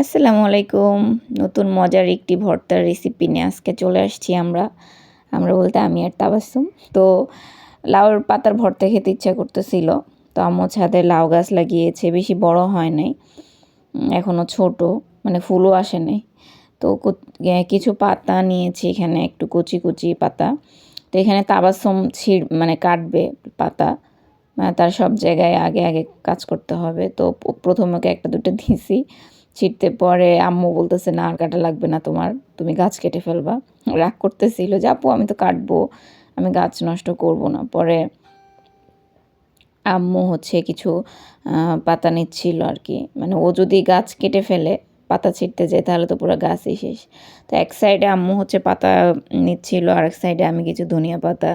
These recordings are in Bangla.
আসসালামু আলাইকুম। নতুন মজার একটি ভর্তার রেসিপি নিয়ে আজকে চলে আসছি আমরা। আমরা বলতে আমি আর তাবাসুম তো লাউর পাতার ভর্তা খেতে ইচ্ছা করতেছিল। তো আম্মু ছাদে লাউ গাছ লাগিয়েছে, বেশি বড় হয় নাই। এখনও ছোট মানে ফুলও আসে নাই। তো কিছু পাতা নিয়েছি, এখানে একটু কুচি কুচি পাতা। তো এখানে তাবাসুম ছিঁড় মানে কাটবে পাতা। তার সব জায়গায় আগে আগে কাজ করতে হবে। তো প্রথমে একটা দুটো দিয়েছি ছিটতে পরে আম্মু বলতেছে, না, আর কাটা লাগবে না তোমার, তুমি গাছ কেটে ফেলবা। রাগ করতেছিল, যে আপু, আমি তো কাটবো, আমি গাছ নষ্ট করব না। পরে আম্মু হচ্ছে কিছু পাতা নিচ্ছিল আর কি। মানে ও যদি গাছ কেটে ফেলে, পাতা ছিটতে যায়, তাহলে তো পুরো গাছই শেষ। তো এক সাইডে আম্মু হচ্ছে পাতা নিচ্ছিল আর এক সাইডে আমি কিছু ধনিয়া পাতা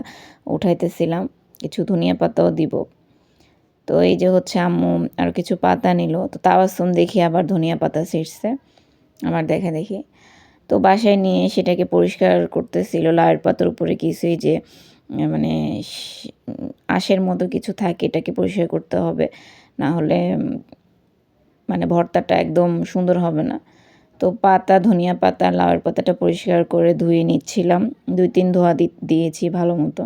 উঠাইতেছিলাম, কিছু ধনিয়া পাতাও দিব। তো এই যে হচ্ছে আম্মু আর কিছু পাতা নিল, তো তাওয়াসুম দেখি আবার ধনিয়া পাতা ছিঁড়ছে, আমার দেখা দেখি। তো বাসায় নিয়ে সেটাকে পরিষ্কার করতেছিল, লাউয়ের পাতার উপরে কিছুই যে মানে আশের মতো কিছু থাকে, এটাকে পরিষ্কার করতে হবে, না হলে মানে ভর্তাটা একদম সুন্দর হবে না। তো পাতা, ধনিয়া পাতা, লাউয়ের পাতাটা পরিষ্কার করে ধুয়ে নিচ্ছিলাম, দুই তিন ধোয়া দিয়েছি ভালো মতো।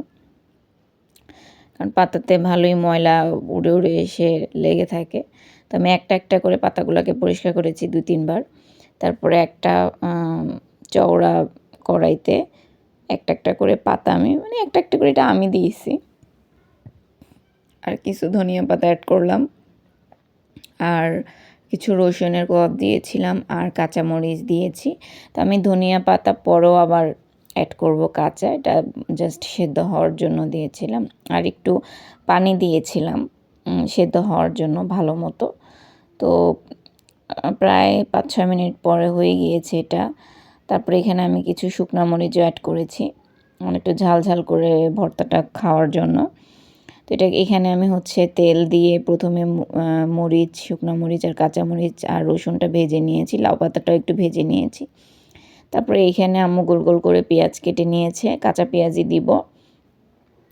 কারণ পাতাতে ভালোই ময়লা উড়ে উড়ে এসে লেগে থাকে। তো আমি একটা একটা করে পাতাগুলোকে পরিষ্কার করেছি দু, তিনবার। তারপরে একটা চওড়া কড়াইতে একটা একটা করে পাতা আমি মানে একটা একটা করে এটা আমি দিয়েছি। আর কিছু ধনিয়া পাতা অ্যাড করলাম। আর কিছু রসুনের কপ দিয়েছিলাম আর কাঁচামরিচ দিয়েছি। তো আমি ধনিয়া পাতা পরেও আবার অ্যাড করব কাঁচা। এটা জাস্ট সেদ্ধ হওয়ার জন্য দিয়েছিলাম। আর একটু পানি দিয়েছিলাম সেদ্ধ হওয়ার জন্য ভালো মতো। তো প্রায় পাঁচ ছয় মিনিট পরে হয়ে গিয়েছে এটা। তারপরে এখানে আমি কিছু শুকনো মরিচও অ্যাড করেছি। অনেকটা ঝাল ঝাল করে ভর্তাটা খাওয়ার জন্য। তো এটা এখানে আমি হচ্ছে তেল দিয়ে প্রথমে মরিচ, শুকনো মরিচ আর কাঁচা মরিচ আর রসুনটা ভেজে নিয়েছি। লাউ পাতাটাও একটু ভেজে নিয়েছি। তারপরে এখানে আম্মু গোল গোল করে পেঁয়াজ কেটে নিয়েছে, কাঁচা পেঁয়াজই দিব।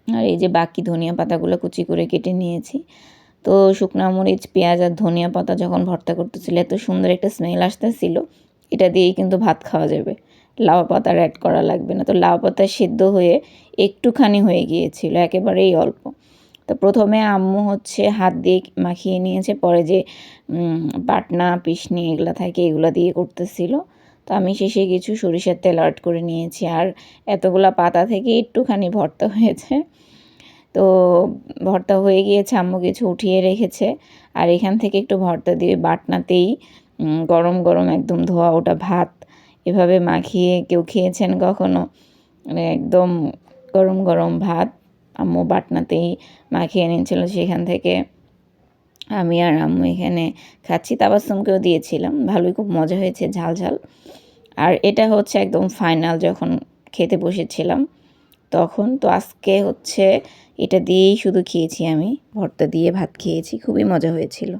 আর এই যে বাকি ধনিয়া পাতাগুলো কুচি করে কেটে নিয়েছি। তো শুকনা মরিচ, পেঁয়াজ আর ধনিয়া পাতা যখন ভর্তা করতেছিল, এত সুন্দর একটা স্মেল আসতেছিল। এটা দিয়েই কিন্তু ভাত খাওয়া যাবে। লাউ পাতার অ্যাড করা লাগবে না। তো লাউ পাতা সিদ্ধ হয়ে একটুখানি হয়ে গিয়েছিল, একেবারেই অল্প। তো প্রথমে আম্মু হচ্ছে হাত দিয়ে মাখিয়ে নিয়েছে, পরে যে বাটনা পিসনি এগুলো থাকে, এগুলো দিয়ে করতেছিল। তো আমি শেষে কিছু সরিষার তেল অ্যাড করে নিয়েছি। আর এতগুলা পাতা থেকে একটুখানি ভর্তা হয়েছে। তো ভর্তা হয়ে গিয়েছে, আম্মু কিছু উঠিয়ে রেখেছে। আর এখান থেকে একটু ভর্তা দিয়ে বাটনাতেই গরম গরম একদম ধোয়া ওটা ভাত এভাবে মাখিয়ে কেউ খেয়েছেন কখনো? মানে একদম গরম গরম ভাত আম্মু বাটনাতেই মাখিয়ে নিয়েছিল সেখান থেকে। আমি আর আম্মু এখানে খাচ্ছি। তাবাসুমকেও দিয়েছিলাম। ভালোই খুব মজা হয়েছে ঝাল ঝাল। আর এটা হচ্ছে একদম ফাইনাল যখন খেতে বসেছিলাম, তখন তো আজকে হচ্ছে এটা দিয়েই শুধু খেয়েছি আমি, ভর্তা দিয়ে ভাত খেয়েছি, খুবই মজা হয়েছিল।